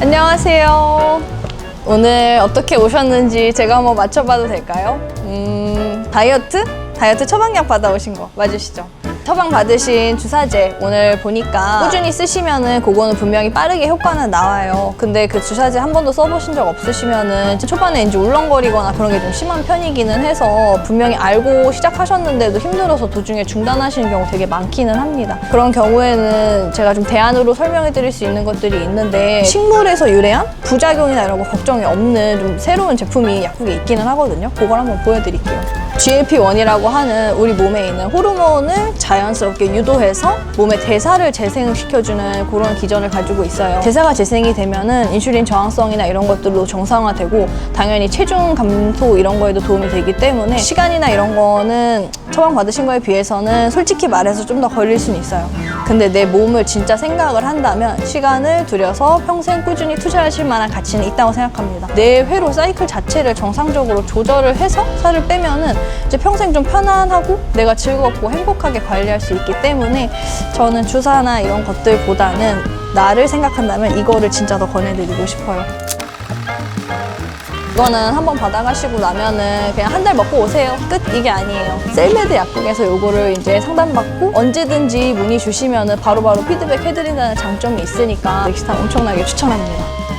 안녕하세요. 오늘 어떻게 오셨는지 제가 한번 맞춰봐도 될까요? 음, 다이어트? 다이어트 처방약 받아오신 거 맞으시죠? 처방 받으신 주사제 오늘 보니까 꾸준히 쓰시면은 그거는 분명히 빠르게 효과는 나와요. 근데 그 주사제 한 번도 써보신 적 없으시면은 초반에 이제 울렁거리거나 그런 게 좀 심한 편이기는 해서 분명히 알고 시작하셨는데도 힘들어서 도중에 중단하시는 경우 되게 많기는 합니다. 그런 경우에는 제가 좀 대안으로 설명해 드릴 수 있는 것들이 있는데 식물에서 유래한 부작용이나 이런 거 걱정이 없는 좀 새로운 제품이 약국에 있기는 하거든요. 그걸 한번 보여드릴게요. GLP-1이라고 하는 우리 몸에 있는 호르몬을 자연스럽게 유도해서 몸의 대사를 재생시켜주는 그런 기전을 가지고 있어요. 대사가 재생이 되면은 인슐린 저항성이나 이런 것들도 정상화되고 당연히 체중 감소 이런 거에도 도움이 되기 때문에 시간이나 이런 거는 처방 받으신 거에 비해서는 솔직히 말해서 좀 더 걸릴 수는 있어요. 근데 내 몸을 진짜 생각을 한다면 시간을 들여서 평생 꾸준히 투자하실 만한 가치는 있다고 생각합니다. 내 회로 사이클 자체를 정상적으로 조절을 해서 살을 빼면은 이제 평생 좀 편안하고 내가 즐겁고 행복하게 관리할 수 있기 때문에 저는 주사나 이런 것들보다는 나를 생각한다면 이거를 진짜 더 권해드리고 싶어요. 이거는 한번 받아가시고 나면은 그냥 한 달 먹고 오세요. 끝 이게 아니에요. 셀메드 약국에서 요거를 이제 상담받고 언제든지 문의 주시면은 바로바로 피드백 해드린다는 장점이 있으니까 넥스탄 엄청나게 추천합니다.